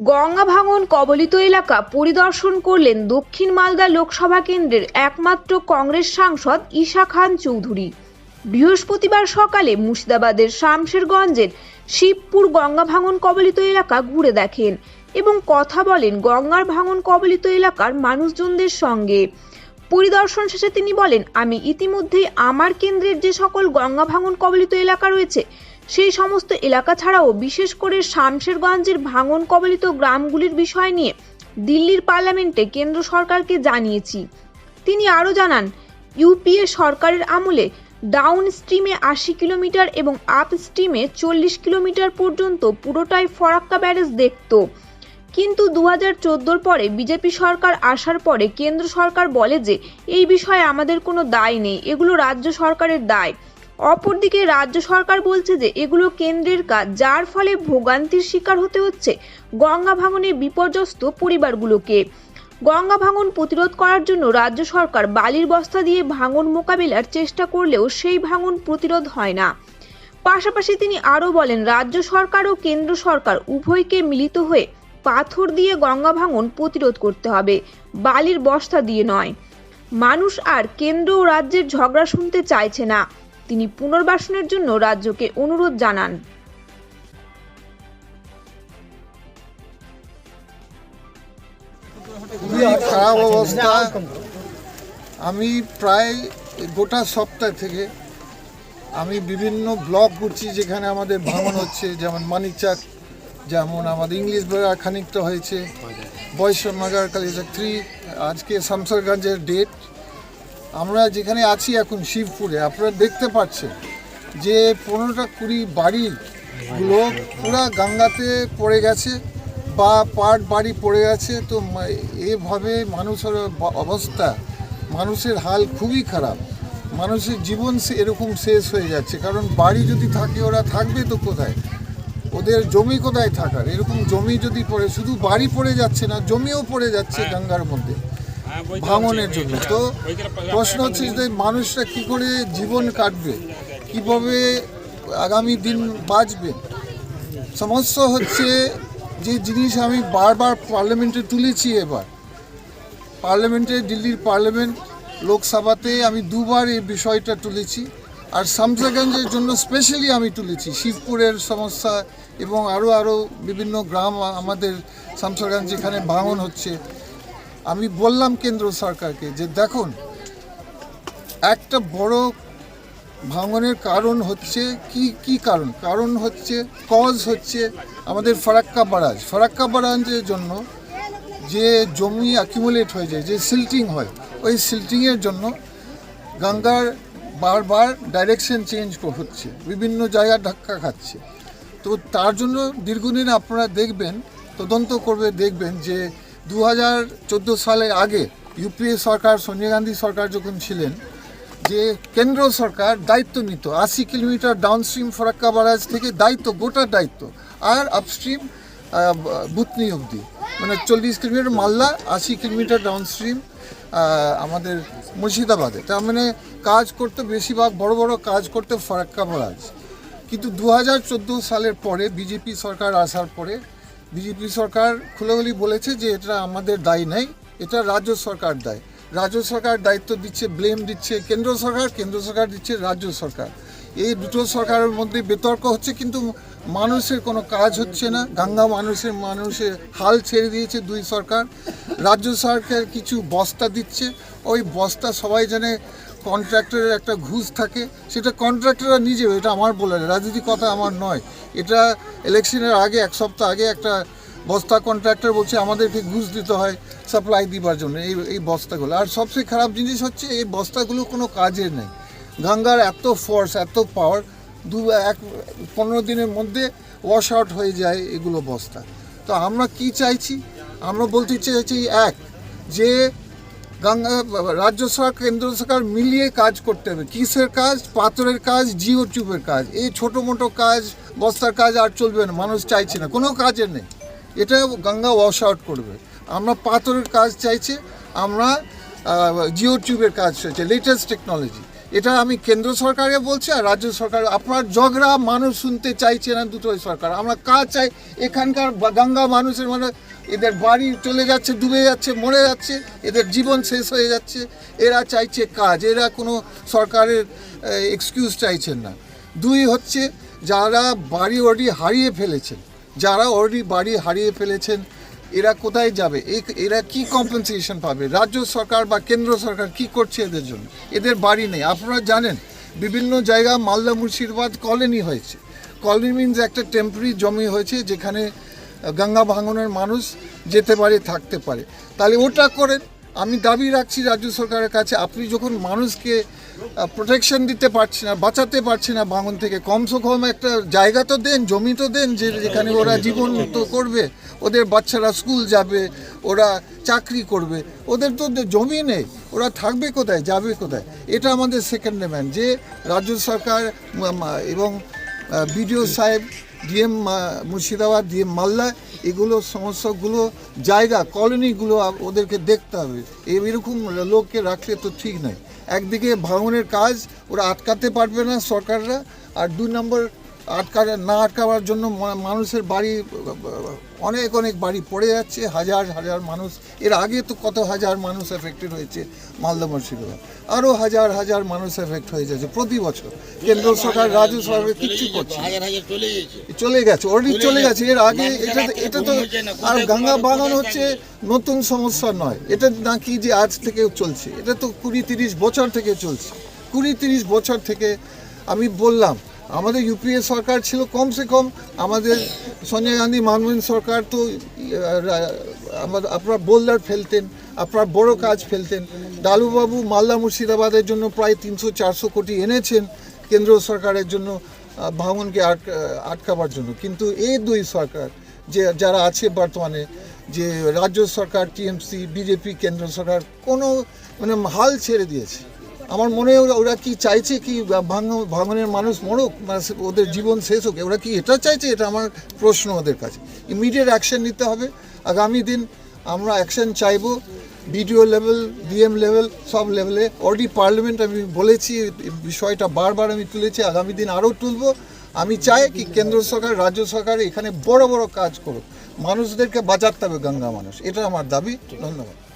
গঙ্গা ভাঙন কবলিত এলাকা পরিদর্শন করলেন দক্ষিণ মালদা লোকসভা কেন্দ্রের একমাত্র কংগ্রেস সাংসদ ঈশা খান চৌধুরী। বৃহস্পতিবার সকালে মুর্শিদাবাদের শামশেরগঞ্জের শিবপুর গঙ্গা ভাঙন কবলিত এলাকা ঘুরে দেখেন এবং কথা বলেন গঙ্গার ভাঙন কবলিত এলাকার মানুষজনদের সঙ্গে। পরিদর্শন শেষে তিনি বলেন, আমি ইতিমধ্যেই আমার কেন্দ্রের যে সকল গঙ্গা ভাঙন কবলিত এলাকা রয়েছে সেই সমস্ত এলাকা ছাড়াও বিশেষ করে শামশেরগঞ্জের ভাঙন কবলিত গ্রামগুলির বিষয় নিয়ে দিল্লির পার্লামেন্টে কেন্দ্র সরকারকে জানিয়েছি। তিনি আরও জানান, ইউপিএ সরকারের আমলে ডাউন স্ট্রিমে আশি কিলোমিটার এবং আপ স্ট্রিমে চল্লিশ কিলোমিটার পর্যন্ত পুরোটাই ফরাক্কা ব্যারেজ দেখত। কিন্তু দু হাজার পরে বিজেপি সরকার আসার পরে কেন্দ্র সরকার বলে যে, এই বিষয়ে আমাদের কোনো দায় নেই, এগুলো রাজ্য সরকারের দায়। অপরদিকে রাজ্য সরকার বলছে যে এগুলো কেন্দ্রের কাজ, যার ফলে ভোগান্তির শিকার হতে হচ্ছে গঙ্গা ভাঙনে বিপর্যস্ত পরিবারগুলোকে। গঙ্গা ভাঙন প্রতিরোধ করার জন্য রাজ্য সরকার বালির বস্তা দিয়ে ভাঙন মোকাবিলার চেষ্টা করলেও সেই ভাঙন প্রতিরোধ হয় না। পাশাপাশি তিনি আরও বলেন, রাজ্য সরকার ও কেন্দ্র সরকার উভয়কে মিলিত হয়ে পাথর দিয়ে গঙ্গা ভাঙন প্রতিরোধ করতে হবে, বালির বস্তা দিয়ে নয়। মানুষ আর কেন্দ্র ও রাজ্যের ঝগড়া শুনতে চাইছে না। তিনি পুনর্বাসনের জন্য রাজ্যকে অনুরোধ জানান। খারাপ অবস্থা। আমি প্রায় গোটা সপ্তাহ থেকে আমি বিভিন্ন ব্লক ঘুরছি যেখানে আমাদের ভ্রমণ হচ্ছে, যেমন মানিকচাক যেমন আমাদের ইংলিশ বেড়া খানিকটা হয়েছে বৈষ্ণবনগর কালিচাক থ্রি আজকে শামসারগঞ্জের ডেট আমরা যেখানে আছি এখন শিবপুরে আপনারা দেখতে পাচ্ছেন যে পনেরোটা কুড়ি বাড়িগুলো পুরা গঙ্গাতে পড়ে গেছে বা পাট বাড়ি পড়ে গেছে। তো এভাবে মানুষের অবস্থা মানুষের হাল খুবই খারাপ। মানুষের জীবন সে- এরকম শেষ হয়ে যাচ্ছে। কারণ বাড়ি যদি থাকে ওরা থাকবে তো কোথায়? ওদের জমি কোথায় থাকার? এরকম জমি যদি পড়ে শুধু বাড়ি পড়ে যাচ্ছে না জমিও পড়ে যাচ্ছে গঙ্গার মধ্যে। ভাঙনের জন্য। তো প্রশ্ন হচ্ছে যে মানুষরা কি করে জীবন কাটবে? কীভাবে আগামী দিন বাঁচবে? সমস্যা হচ্ছে যে জিনিস আমি বারবার পার্লামেন্টে তুলেছি এবার। পার্লামেন্টে, দিল্লির পার্লামেন্ট, লোকসভাতে আমি দুবার এই বিষয়টা তুলেছি। আর শামসাগঞ্জের জন্য স্পেশালি আমি তুলেছি। শিবপুরের সমস্যা এবং আরও আরও বিভিন্ন গ্রাম আমাদের শামসাগঞ্জ যেখানে ভাঙন হচ্ছে। আমি বললাম কেন্দ্র সরকারকে যে দেখুন, একটা বড় ভাঙনের কারণ হচ্ছে কি কি কারণ? কারণ হচ্ছে কজ হচ্ছে আমাদের ফারাক্কা বারাজ। ফারাক্কা বারাজের জন্য যে জমি অ্যাকিমুলেট হয়ে যায়, যে সিল্টিং হয়, ওই সিল্টিংয়ের জন্য গঙ্গার বারবার ডাইরেকশন চেঞ্জ হচ্ছে, বিভিন্ন জায়গায় ধাক্কা খাচ্ছে। তো তার জন্য দীর্ঘদিন আপনারা দেখবেন, তদন্ত করবে দেখবেন যে দু হাজার চোদ্দ সালের আগে ইউপিএ সরকার, সোনিয়া গান্ধী সরকার যখন ছিলেন, যে কেন্দ্র সরকার দায়িত্ব নিত, আশি কিলোমিটার ডাউনস্ট্রিম ফরাক্কা বারাজ থেকে দায়িত্ব, গোটা দায়িত্ব, আর আপস্ট্রিম বুতনি অবধি মানে চল্লিশ কিলোমিটার মালদা, আশি কিলোমিটার ডাউনস্ট্রিম আমাদের মুর্শিদাবাদে। তার মানে কাজ করতে বেশিরভাগ, বড় বড় কাজ করতে ফরাক্কা বারাজ কিন্তু দু হাজার চোদ্দ সালের পরে বিজেপি সরকার আসার পরে বিজেপি সরকার খুলেগুলি বলেছে যে এটা আমাদের দায়ী নেই, এটা রাজ্য সরকার দায়। রাজ্য সরকার দায়িত্ব দিচ্ছে ব্লেম দিচ্ছে কেন্দ্র সরকার কেন্দ্র সরকার দিচ্ছে রাজ্য সরকার। এই দুটো সরকারের মধ্যে বিতর্ক হচ্ছে, কিন্তু মানুষের কোনো কাজ হচ্ছে না। গঙ্গা মানুষের মানুষের হাল ছেড়ে দিয়েছে দুই সরকার। রাজ্য সরকার কিছু বস্তা দিচ্ছে। ওই বস্তা সবাই জানে কন্ট্রাক্টরের একটা ঘুষ থাকে, সেটা কন্ট্রাক্টররা নিজে, এটা আমার বলে রাজনীতি কথা আমার নয়। এটা ইলেকশনের আগে, এক সপ্তাহ আগে একটা বস্তা কন্ট্রাক্টর বলছে, আমাদেরকে ঘুষ দিতে হয় সাপ্লাই দিবার জন্য। এই এই বস্তাগুলো। আর সবচেয়ে খারাপ জিনিস হচ্ছে, এই বস্তাগুলো কোনো কাজের নেই। গঙ্গার এত ফোর্স এত পাওয়ার দু এক, পনেরো দিনের মধ্যে ওয়াশ আউট হয়ে যায় এগুলো বস্তা। তো আমরা কি চাইছি? আমরা বলতে চাইছি এক, যে রাজ্য সরকার, কেন্দ্র সরকার মিলিয়ে কাজ করতে হবে। কিসের কাজ? পাথরের কাজ, জিও টিউবের কাজ। এই ছোটো মোটো কাজ, বস্তার কাজ আর চলবে না, মানুষ চাইছে না। কোনো কাজের নেই। এটা গঙ্গা ওয়াশ আউট করবে। আমরা পাথরের কাজ চাইছি, আমরা জিও টিউবের কাজ চাইছি লেটেস্ট টেকনোলজি এটা আমি কেন্দ্র সরকারকে বলছি আর রাজ্য সরকার, আপনার ঝগড়া মানুষ শুনতে চাইছে না দুটোই সরকার। আমরা কাজ চাই, এখানকার গঙ্গা মানুষের মানে এদের বাড়ি চলে যাচ্ছে, ডুবে যাচ্ছে, মরে যাচ্ছে, এদের জীবন শেষ হয়ে যাচ্ছে। এরা চাইছে কাজ, এরা কোনো সরকারের এক্সকিউজ চাইছেন না। দুই হচ্ছে যারা বাড়ি ওড়ি হারিয়ে ফেলেছেন, যারা অলরেডি বাড়ি হারিয়ে ফেলেছেন, এরা কোথায় যাবে? এরা কি কম্পেনসেশন পাবে? রাজ্য সরকার বা কেন্দ্র সরকার কি করছে এদের জন্য? এদের বাড়ি নেই। আপনারা জানেন, বিভিন্ন জায়গা মালদা মুর্শিদাবাদ কলোনি হয়েছে। কলোনি মিনস একটা টেম্পোরারি জমি হয়েছে, যেখানে গঙ্গা ভাঙনের মানুষ যেতে পারে, থাকতে পারে। তাহলে ওটা করেন। আমি দাবি রাখছি রাজ্য সরকারের কাছে, আপনি যখন মানুষকে প্রোটেকশন দিতে পারছি না, বাঁচাতে পারছি না, ভাঙন থেকে কমসে কম একটা জায়গা তো দেন, জমি তো দেন, যে যেখানে ওরা জীবন তো করবে, ওদের বাচ্চারা স্কুল যাবে, ওরা চাকরি করবে, ওদের তো জমি নেই, ওরা থাকবে কোথায়, যাবে কোথায়? এটা আমাদের সেকেন্ড ডিম্যান্ড যে রাজ্য সরকার এবং বিডিও সাহেব ডিএম মুর্শিদাবাদ, ডিএম মাল্লা এগুলো সমস্যাগুলো, জায়গা, কলোনিগুলো ওদেরকে দেখতে হবে। এরকম লোককে রাখলে তো ঠিক নয়। একদিকে ভাঙনের কাজ, ওরা আটকাতে পারবে না সরকাররা, আর দুই নম্বর আটকা না আটকাবার জন্য মানুষের বাড়ি অনেক অনেক বাড়ি পড়ে যাচ্ছে। হাজার হাজার মানুষ এর আগে তো কত হাজার মানুষ এফেক্টেড হয়েছে মালদা মুর্শিদাবাদ। আরও হাজার হাজার মানুষ এফেক্ট হয়ে যাচ্ছে প্রতি বছর। কেন্দ্র সরকার রাজ্য সরকার কিচ্ছু করছে চলে গেছে অলরেডি চলে গেছে। এর আগে এটা এটা তো আর গঙ্গা বাগান হচ্ছে নতুন সমস্যা নয়। এটা নাকি যে আজ থেকে চলছে। এটা তো কুড়ি তিরিশ বছর থেকে চলছে। কুড়ি তিরিশ বছর থেকে আমি বললাম আমাদের ইউপিএ সরকার ছিল কমসে কম আমাদের সোনিয়া গান্ধী, মানমোহন সরকার তো আমাদের আপনার বোল্ডার ফেলতেন, আপনার বড় কাজ ফেলতেন। ডালুবাবু মালদা মুর্শিদাবাদের জন্য প্রায় তিনশো চারশো কোটি এনেছেন কেন্দ্র সরকারের জন্য ভাঙনকে আটকা আটকাবার জন্য। কিন্তু এই দুই সরকার যে, যারা আছে বর্তমানে, যে রাজ্য সরকার, টিএমসি, বিজেপি, কেন্দ্র সরকার, কোনো মানে হাল ছেড়ে দিয়েছে। আমার মনে ওরা- কি চাইছে কি ভাঙ- ভাঙনের মানুষ মরুক? মানে ওদের জীবন শেষ হোক। ওরা কি এটা চাইছে? এটা আমার প্রশ্ন ওদের কাছে। ইমিডিয়েট অ্যাকশন নিতে হবে। আগামী দিন আমরা অ্যাকশন চাইব। বিডিও লেভেল ডিএম লেভেল সব লেভেলে অলরেডি পার্লামেন্ট আমি বলেছি, বিষয়টা বারবার আমি তুলেছি। আগামী দিন আরও তুলবো। আমি চাই কি কেন্দ্র সরকার, রাজ্য সরকার এখানে বড় বড় কাজ করুক। মানুষদেরকে বাঁচাতে হবে গঙ্গা মানুষ। এটা আমার দাবি। ধন্যবাদ।